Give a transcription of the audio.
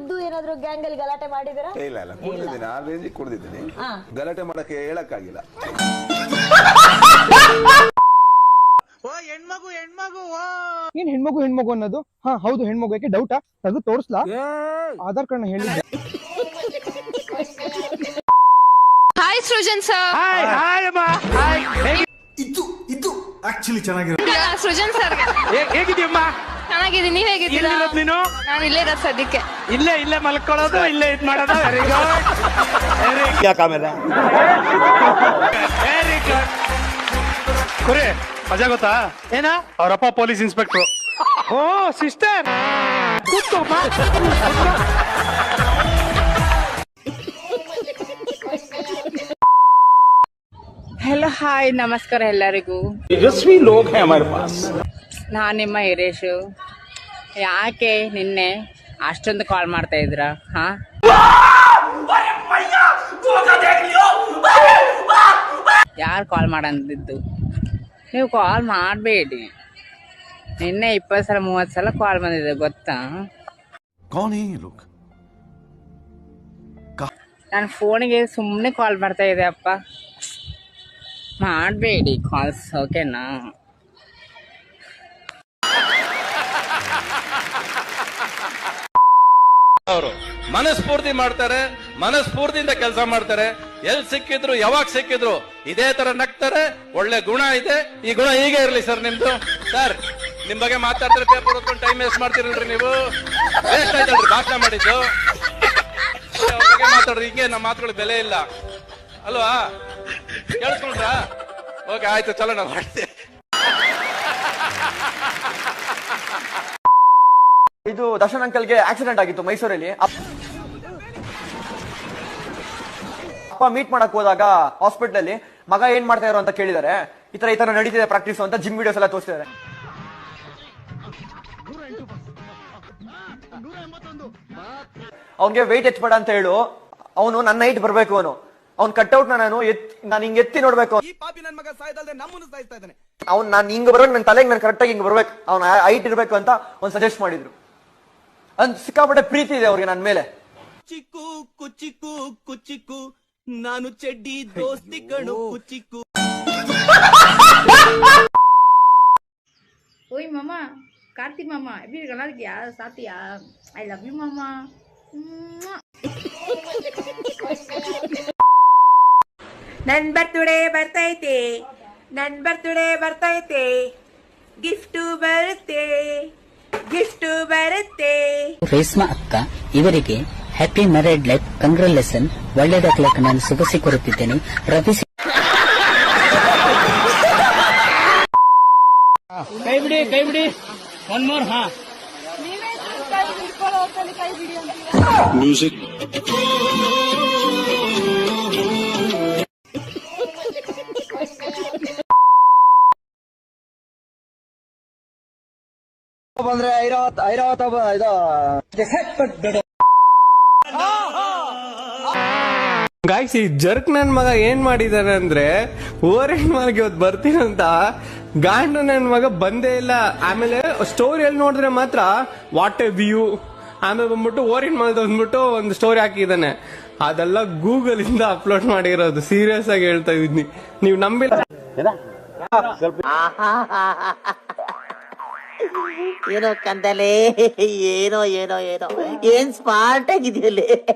ಕುಡ್ದು ಏನಾದ್ರು ಗ್ಯಾಂಗ್ ಅಲ್ಲಿ ಗಲಾಟೆ ಮಾಡಿದಿರಾ ಇಲ್ಲ ಇಲ್ಲ. ಕುಡಿದಿದ್ದೀನಿ. ಆ ರೇಂಜಿಗೆ ಕುಡಿದಿದ್ದೀನಿ. ಹಾ. ಗಲಾಟೆ ಮಾಡಕ್ಕೆ ಹೇಳಕ್ಕಾಗಿಲ್ಲ. ಏನ್ ಹೆಣ್ಮಗು ಹೆಣ್ಮಗು ಅನ್ನೋದು? ಹಾ ಹೌದು ಹೆಣ್ಮಗು. ಯಾಕೆ ಡೌಟಾ ತೆಗೆದು ತೋರಿಸ್ಲಾ? ಆಧಾರ್ ಕಾರ್ಡ್ ಹೇಳಿದ್ದೆ. ಹಾಯ್ ಸೃಜನ್ ಸರ್ ಇದು ಇದು ಆಕ್ಚುಲಿ ಚೆನ್ನಾಗಿರೋ ಸೃಜನ್ ಸರ್ ಹೇಗಿದ್ಯಮ್ಮ ಚೆನ್ನಾಗಿದ್ದೀನಿ ನೀವ್ ಹೇಗಿದ್ದೀರಾ? ಎಲ್ಲಿರೋದ್ ನೀನು? ನಾನು ಇಲ್ಲೇ ಇರೋದು ಸದ್ಯಕ್ಕೆ. ಇಲ್ಲೇ ಇಲ್ಲೇ ಮಲ್ಕೊಳ್ಳೋದು ಇಲ್ಲೇ ಇದ್ ಮಾಡೋದು. ವೆರಿ ಗುಡ್ ಯಾಕಾಮೇಲೆ ವೆರಿ ಗುಡ್ ಕುರಿ ಮಜಾ ಗೊತ್ತಾ? ಏನ? ಅವರಪ್ಪ ಪೊಲೀಸ್ ಇನ್ಸ್ಪೆಕ್ಟ್ರು. ಓ ಸಿಸ್ಟರ್! ಕೂತ್ಕೋಮ್ಮ ಹಲೋ ಹಾಯ್ ನಮಸ್ಕಾರ ಎಲ್ಲರಿಗೂ. ಯಶಸ್ವಿ ಲೋಗ್ ಹೈ ಹಮಾರೆ ಪಾಸ್? ನಾನು ನಿಮ್ಮ ಹಿರೇಶು. ಯಾಕೆ ನಿನ್ನೆ ಅಷ್ಟೊಂದು ಕಾಲ್ ಮಾಡ್ತಾ ಇದ್ರ ಹಾ? ಯಾರು ಕಾಲ್ ಮಾಡಂದಿದ್ದು? ನೀವು ಕಾಲ್ ಮಾಡಬೇಡಿ. ನಿನ್ನೆ ಇಪ್ಪತ್ತು ಸಲ ಮೂವತ್ತು ಸಲ ಕಾಲ್ ಬಂದಿದೆ ಗೊತ್ತಾ? ನನ್ನ ಫೋನಿಗೆ ಸುಮ್ಮನೆ ಕಾಲ್ ಮಾಡ್ತಾ ಇದೆ ಅಪ್ಪ. ಮಾಡಬೇಡಿ ಕಾಲ್ಸ್ ಓಕೆನಾ ಅವರು ಮನಸ್ಫೂರ್ತಿ ಮಾಡ್ತಾರೆ, ಮನಸ್ಫೂರ್ತಿಯಿಂದ ಕೆಲಸ ಮಾಡ್ತಾರೆ. ಎಲ್ ಸಿಕ್ಕಿದ್ರು, ಯಾವಾಗ ಸಿಕ್ಕಿದ್ರು, ಇದೇ ತರ ನಗ್ತಾರೆ, ಒಳ್ಳೆ ಗುಣ ಇದೆ. ಈ ಗುಣ ಹೀಗೆ ಇರಲಿ ಸರ್ ನಿಮ್ದು. ಸರ್, ನಿಮ್ ಬಗ್ಗೆ ಮಾತಾಡ್ತಾರೆ ಪೇಪರ್ ಓದ್ಕೊಂಡು ಟೈಮ್ ವೇಸ್ಟ್ ಮಾಡ್ತಿರಲ್ರಿ ನೀವು. ವೇಸ್ಟ್ ಆಯ್ತಲ್ರಿ, ಭಾಷಣ ಮಾಡಿದ್ದು. ಮಾತಾಡ್ರಿ, ಹಿಂಗೆ ನಮ್ಮ ಮಾತುಗಳು ಬೆಲೆ ಇಲ್ಲ. ಅಲ್ವಾ? ಕೇಳಿಸ್ಕೊಂಡ್ರಾ? ಓಕೆ ಆಯ್ತು ಚಲೋ ನಾವು ಮಾಡ್ತೀವಿ. ಇದು ದರ್ಶನ್ ಅಂಕಲ್ಗೆ ಆಕ್ಸಿಡೆಂಟ್ ಆಗಿತ್ತು ಮೈಸೂರಲ್ಲಿ. ಅಪ್- ಅಪ್ಪ ಮೀಟ್ ಮಾಡಕ್ ಹೋದಾಗ ಹಾಸ್ಪಿಟಲ್ ಅಲ್ಲಿ ಮಗ ಏನ್ ಮಾಡ್ತಾ ಇರೋ ಅಂತ ಕೇಳಿದಾರೆ ಈ ತರ ಈ ತರ ನಡೀತಿದೆ ಪ್ರಾಕ್ಟೀಸ್ ಅಂತ ಜಿಮ್ ವಿಡಿಯೋಸ್ ಎಲ್ಲ ತೋರಿಸಿದ್ದಾರೆ ಅವ್ನಿಗೆ ವೆಯ್ಟ್ ಎತ್ಬೇಡ ಅಂತ ಹೇಳು. ಅವನು ನನ್ನ ಹೈಟ್ ಬರ್ಬೇಕು ಅವನು. ಅವ್ನ್ ಕಟ್ಔಟ್ ನಾನು ನಾನು ಹಿಂಗ್ ಎತ್ತಿ ನೋಡ್ಬೇಕು. ಅವ್ನ್ ನಾನು ಹಿಂಗ್ ಬರ್ಬೇಕು ನನ್ನ ತಲೆಗೆ ನಾನು ಕರೆಕ್ಟಾಗಿ ಹಿಂಗ್ ಬರ್ಬೇಕು. ಅವ್ನ ಹೈಟ್ ಇರ್ಬೇಕು ಅಂತ ಒಂದ್ ಸಜೆಸ್ಟ್ ಮಾಡಿದ್ರು. ಅದ್ ಸಿಕ್ಕಾಪಟ್ಟೆ ಪ್ರೀತಿ ಇದೆ ಅವ್ರಿಗೆ ನನ್ನ ಮೇಲೆ ಚಿಕ್ಕು ಕುಚಿಕ್ಕು ಕುಚಿಕ್ಕು ನಾನು ಚೆಡ್ಡಿ ದೋಸ್ತಿ ಕಣು ಕುಚಿಕ್ಕು ஓய் மாமா கார்த்தி மாமா எப்படி இருக்க நல்லா இருக்கியா சாப்பிட்டியா ஐ லவ் யூ மாமா ನನ್ ಬರ್ತುಡೆ ಬರ್ತೈತೆ ನನ್ ಬರ್ತುಡೆ ಬರ್ತೈತೆ ರೇಷ್ಮಾ ಅಕ್ಕ ಇವರಿಗೆ ಹ್ಯಾಪಿ ಮ್ಯಾರೇಡ್ ಲೈಫ್ ಕಂಗ್ರಾಲೇಷನ್ ಕ್ಲಕ್ ನಾನು ಶುಭಸಿ ಕೋರುತ್ತಿದ್ದೇನೆ ರವಿ ಕೈ ಬಿಡಿ ಕೈ ಬಿಡಿ ಒನ್ ಮೋರ್ ಹಾ ಬಂದ್ರೆ ಐರಾವತ್ ಐರಾವತ ಇದು ಗಾಯ್ಸ್ ಈ ಜರ್ಕ್ ನನ್ ಮಗ ಏನ್ ಮಾಡಿದಾನೆ ಅಂದ್ರೆ ಓರಿನ್ ಹೆಣ್ ಮಗ ಇವತ್ತು ಬರ್ತೀನಂತ ಗಾಂಡು ನನ್ ಮಗ ಬಂದೇ ಇಲ್ಲ. ಆಮೇಲೆ ಸ್ಟೋರಿ ಸ್ಟೋರಿಯಲ್ಲಿ ನೋಡಿದ್ರೆ ಮಾತ್ರ ವಾಟ್ ಎ ವ್ಯೂ ಆಮೇಲೆ ಬಂದ್ಬಿಟ್ಟು ಓರಿನ್ ಮಾಲ್ ಬಂದ್ಬಿಟ್ಟು ಒಂದು ಸ್ಟೋರಿ ಹಾಕಿದಾನೆ ಅದೆಲ್ಲ ಗೂಗಲ್ ಇಂದ ಅಪ್ಲೋಡ್ ಮಾಡಿರೋದು. ಸೀರಿಯಸ್ ಆಗಿ ಹೇಳ್ತಾ ಇದ್ದೀನಿ. ನೀವು ನಂಬಿಲ್ಲ? ಏನೋ ಕಂದಲೇ ಏನೋ ಏನೋ ಏನೋ. ಏನ್ ಸ್ಮಾರ್ಟ್ ಆಗಿದೆಯಲ್ಲೇ.